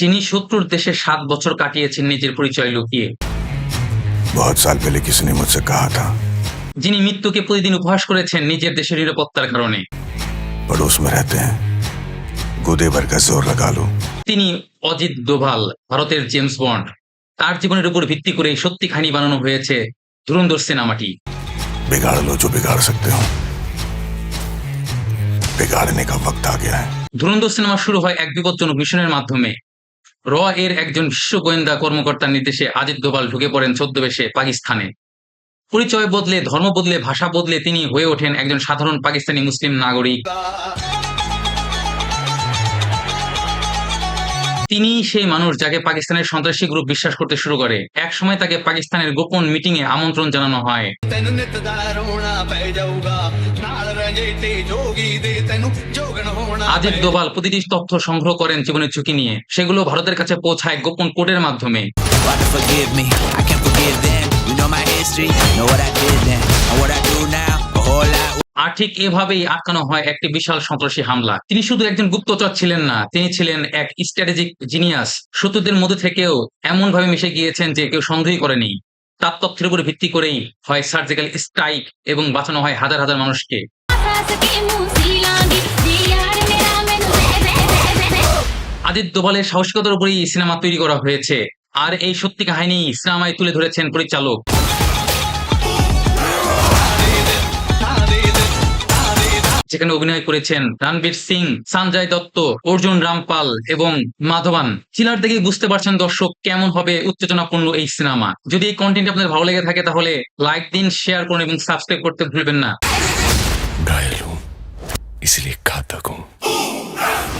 চিনি শত্রুর দেশে সাত বছর কাটিয়েছেন নিজের পরিচয় লুকিয়ে। বহুত সাল পেলে কিছু নে মুঝে কাহা থা। যিনি মৃত্যুকে প্রতিদিন উপহাস করেছেন নিজের দেশের নিরাপত্তার কারণে। পড়োস মে রহতে হ্যায় গুদে ভর কা জোর লগা লো। তিনি অজিত দোভাল ভারতের জেমস বন্ড। তার জীবনের উপর ভিত্তি করে সত্যি খানি বানানো হয়েছে ধুরন্ধর সিনেমাটি। বিগাড় লো জো বিগাড় সকতে হো। বিগাড়নে কা ওয়াক্ত আ গয়া হ্যায় ধুরন্ধর সিনেমা শুরু হয় এক বিপজ্জনক মিশনের মাধ্যমে। র এর একজন বিশ্ব গোয়েন্দা কর্মকর্তার নির্দেশে আজিত দোভাল ঢুকে পড়েন ছদ্মবেশে পাকিস্তানে। পরিচয় বদলে, ধর্ম বদলে, ভাষা বদলে তিনি হয়ে ওঠেন একজন সাধারণ পাকিস্তানি মুসলিম নাগরিক। তিনি সেই মানুষ যাকে পাকিস্তানের সন্ত্রাসী গ্রুপ বিশ্বাস করতে শুরু করে। এক সময় তাকে পাকিস্তানের গোপন মিটিং এ আমন্ত্রণ জানানো হয়। দোভাল প্রতিটি তথ্য সংগ্রহ করেন জীবনের ঝুঁকি নিয়ে। সেগুলো ভারতের কাছে পৌঁছায় গোপন কোডের মাধ্যমে। Know what I did then. And what I do now. A whole lot আর ঠিক এভাবেই আটকানো হয় একটি বিশাল সন্ত্রাসী হামলা। তিনি শুধু একজন গুপ্তচর ছিলেন না, তিনি ছিলেন এক স্ট্র্যাটেজিক জিনিয়াস শত্রুদের মধ্যে থেকেও এমন ভাবে মিশে গিয়েছেন যে কেউ সন্দেহই করেনি। তার তথ্যের উপর ভিত্তি করেই হয় সার্জিক্যাল স্ট্রাইক এবং বাঁচানো হয় হাজার হাজার মানুষকে। আদিত দোভালের সাহসিকতার উপরেই সিনেমা তৈরি করা হয়েছে। আর এই সত্যি কাহিনী সিনেমায় তুলে ধরেছেন পরিচালক। যেখানে অভিনয় করেছেন রণবীর সিং সঞ্জয় দত্ত অর্জুন রামপাল এবং মাধবান চিলার দেখে বুঝতে পারছেন দর্শক কেমন হবে উত্তেজনাপূর্ণ এই সিনেমা যদি এই কন্টেন্ট আপনাদের ভালো লেগে থাকে তাহলে লাইক দিন শেয়ার করুন এবং সাবস্ক্রাইব করতে ভুলবেন না घायल हूं इसलिए घातक हूं